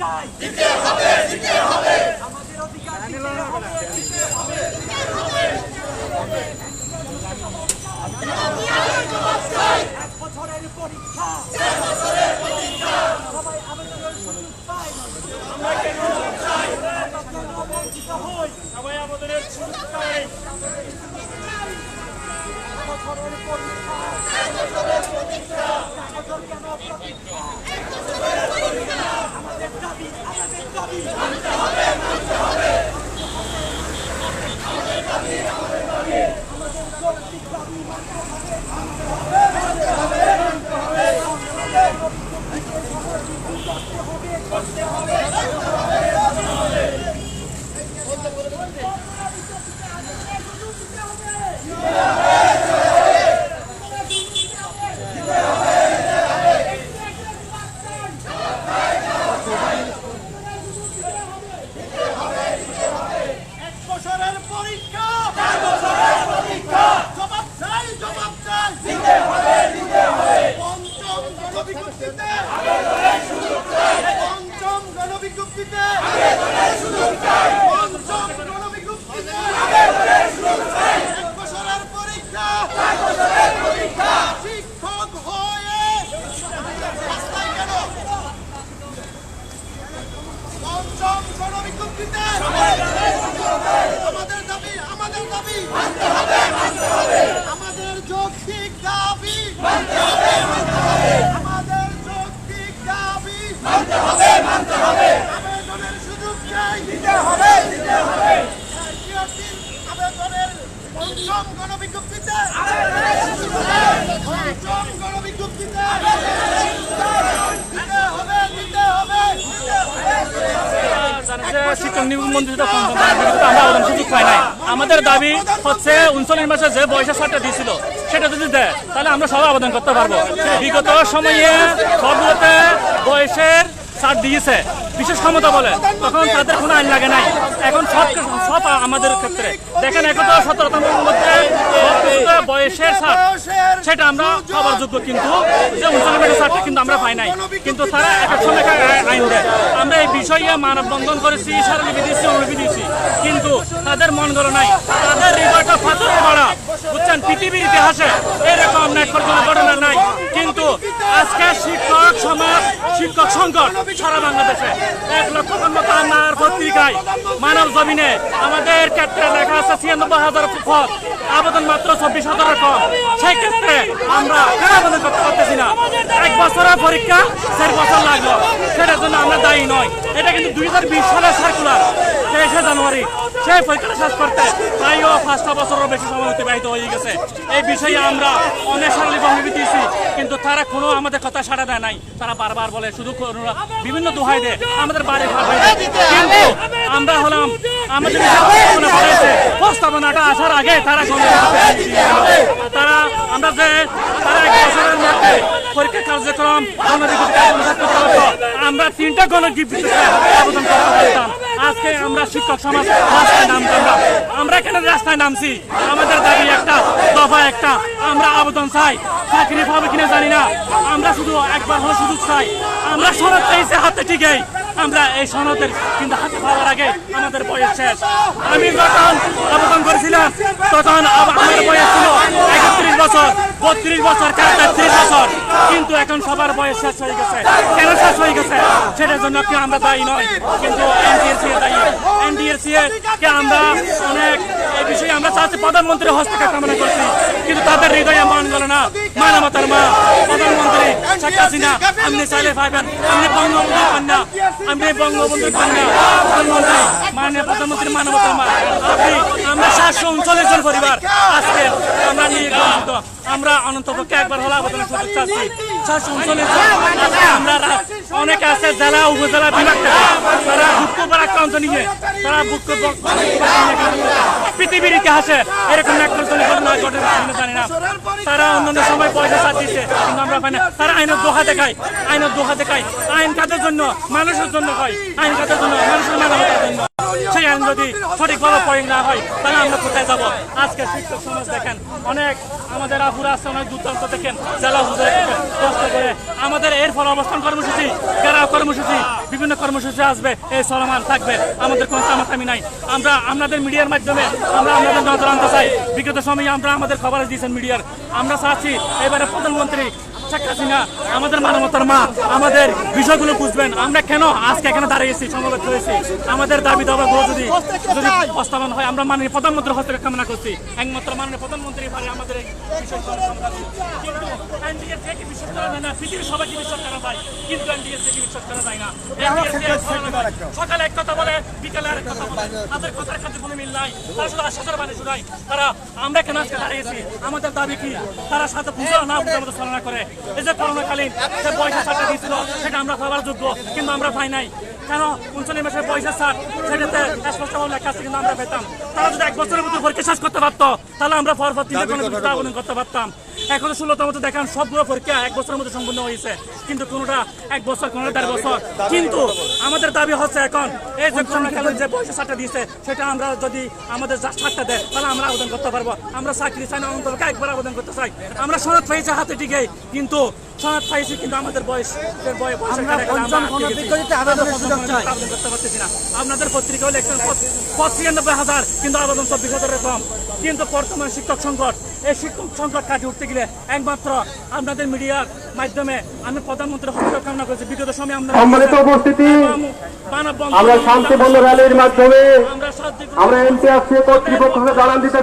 চাই দিতে হবে দিতে হবে। আমাদের অধিকার দাবি। আমাদের যৌক্তিক দাবি। আমাদের যৌক্তিক দাবি। আবেদনের সুযোগ চাই। দিতে হবে দিতে হবে। আবেদনের পঞ্চম গণবিজ্ঞপ্তিতে। পঞ্চম গণবিজ্ঞপ্তিতে। শিক্ষক আমরা আবেদন পাই আমাদের দাবি হচ্ছে উনচল্লিশ মাসে যে বয়সের ছাড়টা দিয়েছিল, সেটা যদি দেয়, তাহলে আমরা সবাই আবেদন করতে পারব। বিগত সময়ে সবগুলোতে বয়সের ছাড় দিয়েছে। বিশেষ ক্ষমতা বলে, তখন তাদের কোনো আইন লাগে নাই। এখন সব সব আমাদের ক্ষেত্রে। দেখেন, এখন তো সতেরোতমের মধ্যে বয়সের ছাড় সেটা আমরা পাওয়ার যোগ্য কিন্তু, যে মাসের ছাড়টা কিন্তু আমরা পাই নাই। কিন্তু তারা এক সময় আইন দেয়। আমরা এই বিষয়ে মানববন্ধন করেছি, স্মারকলিপি দিয়েছি, অনুলিপি দিয়েছি। কিন্তু তাদের মন গড় নাই। তাদের হৃদয়টা পাথরে মারা বুঝছেন, পৃথিবীর ইতিহাসে এরকম নেটওয়ার্ক ঘটনা নাই। কিন্তু আজকে শিক্ষক সমাজ, শিক্ষক সংকট সারা বাংলাদেশে এক লক্ষ কর্মতা আমার পত্রিকায় মানব জমিনে আমাদের ক্ষেত্রে লেখা আছে ছিয়ানব্বই হাজার ফুট আবেদন মাত্র চব্বিশ হাজার কম সেই ক্ষেত্রে আমরা কেন আবেদন করতে পারতেছি না। এক বছরের পরীক্ষা চার বছর লাগল। সেটার জন্য আমরা দায়ী নয়। এটা কিন্তু দুই হাজার বিশ সালের সার্কুলার তেইশে জানুয়ারি, সেই পরীক্ষাটা শেষ করতে প্রায় পাঁচটা বছরেরও বেশি সময় অতিবাহিত হয়ে গেছে। এই বিষয়ে আমরা অনেক সারলিপ দিয়েছি, কিন্তু তারা কোনো আমাদের কথা সাড়া দেয় নাই। তারা বারবার বলে, শুধু বিভিন্ন দোহাই দেয়, আমাদের বাড়ি কিন্তু আমরা হলাম, আমাদের প্রস্তাবনাটা আসার আগে তারা তারা, আমরা যে, তারা এক বছরের মধ্যে পরীক্ষা কার্যক্রম আমরা তিনটা গণবিজ্ঞপ্তিতে আবেদন করতে পারতাম। আজকে আমরা শিক্ষক সমাজ রাস্তায় নামতাম না। আমরা এখানে রাস্তায় নামছি। আমাদের দাবি একটা, দফা একটা। আমরা আবেদন চাই। চাকরি পাবে কিনা জানি না। আমরা শুধু একবার হলে সুযোগ চাই। আমরা সনদ পেয়েছি হাতে ঠিকই। আমরা এই সনদের কিন্তু হাতে পাওয়ার আগে আমাদের বয়স শেষ। আমি যখন আবেদন করেছিলাম, তখন আমার বয়স ছিল একত্রিশ বছর। বত্রিশ বছর তেত্রিশ বছর। কিন্তু এখন সবার বয়স শেষ হয়ে গেছে। কেন শেষ হয়ে গেছে? সেটার জন্য কি আমরা দায়ী নয় কিন্তু এনডিএসি দায়ী। এনডিএসি কে আমরা অনেক, এই বিষয়ে আমরা চাচ্ছি প্রধানমন্ত্রীর হস্তক্ষেপ কামনা করছি। কিন্তু তাদের হৃদয়ে মন গেল না। মানবতার মা, প্রধানমন্ত্রী শেখ হাসিনা, আপনি চাইলে পাইবেন আপনি বঙ্গবন্ধু কন্যা আপনি বঙ্গবন্ধু কন্যা প্রধানমন্ত্রী, মাননীয় প্রধানমন্ত্রী মানবতার মা। আপনি আমরা সাতশো উনচল্লিশ জন পরিবার আজকে আমরা নিয়ে গর্বিত আমরা অনন্তপক্ষে একবার হলো আবেদনের সুযোগ চাচ্ছি। সাতশো উনচল্লিশ জন আমরা অনেকে আছে জেলা, উপজেলা বিভাগ তারা দুঃখ পরাক্রান্ত নিয়ে, তারা বুক পৃথিবীর ইতিহাসে এরকম একজনজনের ঘটনা ঘটে জানি না। তারা অন্যান্য সময় পয়সা দিচ্ছে কিন্তু আমরা পাই না। তারা আইনের দোহা দেখায়, আইনের দোহা দেখায়। আইন কাদের জন্য? মানুষের জন্য হয়। আইন কাদের জন্য? মানুষের মানবতার জন্য। সেই যদি সঠিকভাবে না হয়, তাহলে আমরা কোথায় যাব? আজকে শিক্ষক সমাজ দেখেন, অনেক আমাদের আছে, অনেক দুর্দান্ত দেখেন, জেলা কষ্ট করে। আমাদের এর অবস্থান কর্মসূচি গেরাও কর্মসূচি, বিভিন্ন কর্মসূচি আসবে এই চলমান থাকবে। আমাদের কোনো নাই। আমরা আপনাদের মিডিয়ার মাধ্যমে আমরা আমাদের নজর আনতে চাই। বিগত সময়ে আমরা আমাদের খবর দিয়েছেন মিডিয়ার। আমরা চাচ্ছি, এবারে প্রধানমন্ত্রী শেখ হাসিনা আমাদের মানবতার মা আমাদের বিষয়গুলো বুঝবেন। আমরা কেন আজকে এখানে দাঁড়িয়েছি সমবেত হয়েছি? আমাদের দাবি দাবাগুলো যদি যদি প্রস্তাবন হয় আমরা মাননীয় প্রধানমন্ত্রীর হস্তক্ষেপ কামনা করছি। একমাত্র মাননীয় প্রধানমন্ত্রী পারে আমাদের সকালে এক কথা বলে বিকালে আরেক কথা বলে। তাদের কথার কাছে কোনো মিল নাই। তারা শুধু আশ্বাসের বাণী শুনাই তারা আমরা কেন আজকে দাঁড়িয়েছি আমাদের দাবি কি? তারা সাথে বুঝো না বুঝে আমাদের চালনা করে। এই যে করোনাকালীন যে পয়সা ছাড়টা দিয়েছিল সেটা আমরা পাওয়ার যোগ্য কিন্তু আমরা পাই নাই। কেন? উনচল্লিশ মাসের পয়সা ছাড় সেটাতে স্পষ্টভাবে লেখা আছে কিন্তু আমরা পেতাম। তারা যদি এক বছরের মধ্যে পরীক্ষা শেষ করতে পারতো তাহলে আমরা পর পর তিনটে কোনো আবেদন করতে পারতাম। এখন ষোলোতম মতো দেখান সবগুলো পরীক্ষা এক বছরের মধ্যে সম্পূর্ণ হয়েছে। কিন্তু কোনোটা এক বছর কোনোটা দেড় বছর। কিন্তু আমাদের দাবি হচ্ছে এখন এই যে করোনাকালীন যে পয়সা ছাড়টা দিয়েছে সেটা আমরা যদি আমাদের সারটা দেয় তাহলে আমরা আবেদন করতে পারব। আমরা চাকরি চাই না অন্তরকে একবার আবেদন করতে চাই। আমরা সনদ পেয়েছি হাতে টিকে কিন্তু সনদ পাইছি কিন্তু আমাদের বয়স করতে পারতেছি না। আপনাদের পত্রিকাও লেখছেন পদ ছিয়ানব্বই হাজার কিন্তু আবেদন চব্বিশ হাজারের কম কিন্তু বর্তমান শিক্ষক সংকট এই শিক্ষক সংকট কাটিয়ে উঠতে গেলে একমাত্র আপনাদের মিডিয়ার মাধ্যমে আমি প্রধানমন্ত্রীর হস্তক্ষেপ কামনা করছি। বিগত সময় আমরা সম্মানিত উপস্থিতি আমরা শান্তিপূর্ণ র্যালির মাধ্যমে আমরা আমরা এমপি আসছে কর্তৃপক্ষকে জানান দিতে